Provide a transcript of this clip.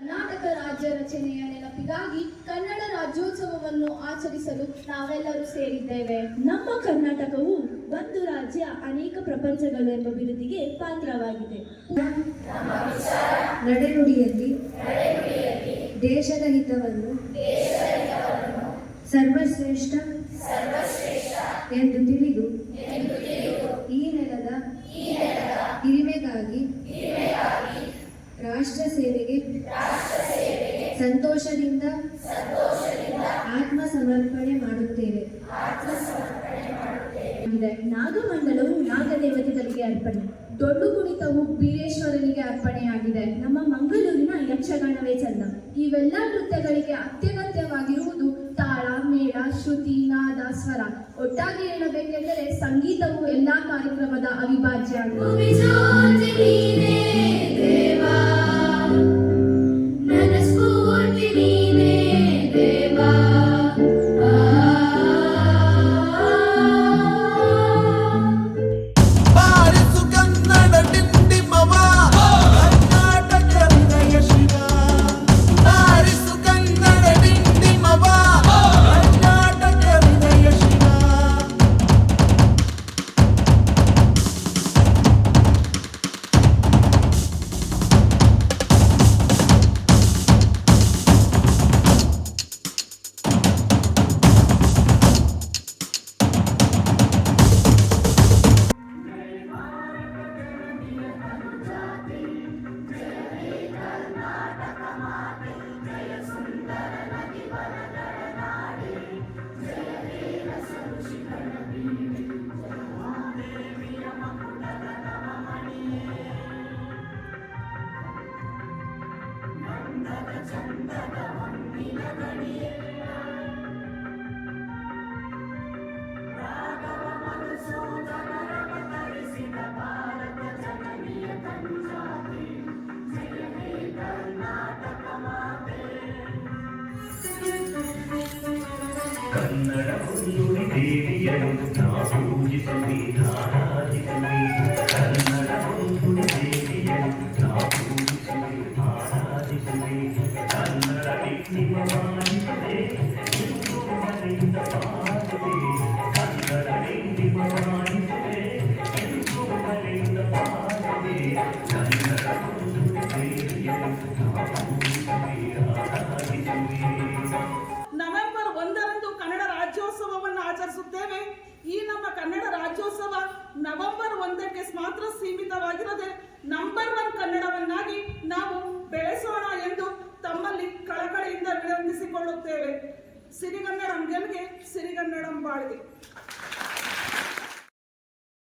ಕರ್ನಾಟಕ ರಾಜ್ಯ ರಚನೆಯ ನೆನಪಿಗಾಗಿ ಕನ್ನಡ ರಾಜ್ಯೋತ್ಸವವನ್ನು ಆಚರಿಸಲು ನಾವೆಲ್ಲರೂ ಸೇರಿದ್ದೇವೆ. ನಮ್ಮ ಕರ್ನಾಟಕವು ಒಂದು ರಾಜ್ಯ ಅನೇಕ ಪ್ರಪಂಚಗಳು ಎಂಬ ಬಿರುದಿಗೆ ಪಾತ್ರವಾಗಿದೆ. ನಡೆನುಡಿಯಲ್ಲಿ ದೇಶದ ಹಿತವನ್ನು ಸರ್ವಶ್ರೇಷ್ಠ ಎಂದು ತಿಳಿದು ಈ ನೆಲದ ರಾಷ್ಟ್ರ ಸೇವೆಗೆ ಸಂತೋಷದಿಂದ ಆತ್ಮ ಸಮರ್ಪಣೆ ಮಾಡುತ್ತೇವೆ. ನಾಗಮಂಡಲವು ನಾಗದೇವತೆಗಳಿಗೆ ಅರ್ಪಣೆ. ದೊಡ್ಡ ಕುಣಿತವು ಬೀರೇಶ್ವರನಿಗೆ ಅರ್ಪಣೆಯಾಗಿದೆ. ನಮ್ಮ ಮಂಗಳೂರಿನ ಯಕ್ಷಗಾನವೇ ಚಂದ. ಇವೆಲ್ಲ ನೃತ್ಯಗಳಿಗೆ ಅತ್ಯಗತ್ಯವಾಗಿರುವುದು ತಾಳ, ಮೇಳ, ಶ್ರುತಿ, ನಾದ, ಸ್ವರ. ಒಟ್ಟಾಗಿ ಹೇಳಬೇಕೆಂದರೆ ಸಂಗೀತವು ಎಲ್ಲಾ ಕಾರ್ಯಕ್ರಮದ ಅವಿಭಾಜ್ಯ. కన్నడ దేవియను నా పూజితమి నారాజితమి ನವೆಂಬರ್ ಒಂದಕ್ಕೆ ಮಾತ್ರ ಸೀಮಿತವಾಗಿರದೆ ನಂಬರ್ ಒನ್ ಕನ್ನಡವನ್ನಾಗಿ ನಾವು ಬೆಳೆಸೋಣ ಎಂದು ತಮ್ಮಲ್ಲಿ ಕಳಕಳಿಯಿಂದ ವಿನಂತಿಸಿಕೊಳ್ಳುತ್ತೇವೆ. ಸಿರಿಗನ್ನಡಂ ಗೆಲ್ಗೆ ಸಿರಿಗನ್ನಡಂ ಬಾಳ್ಗೆ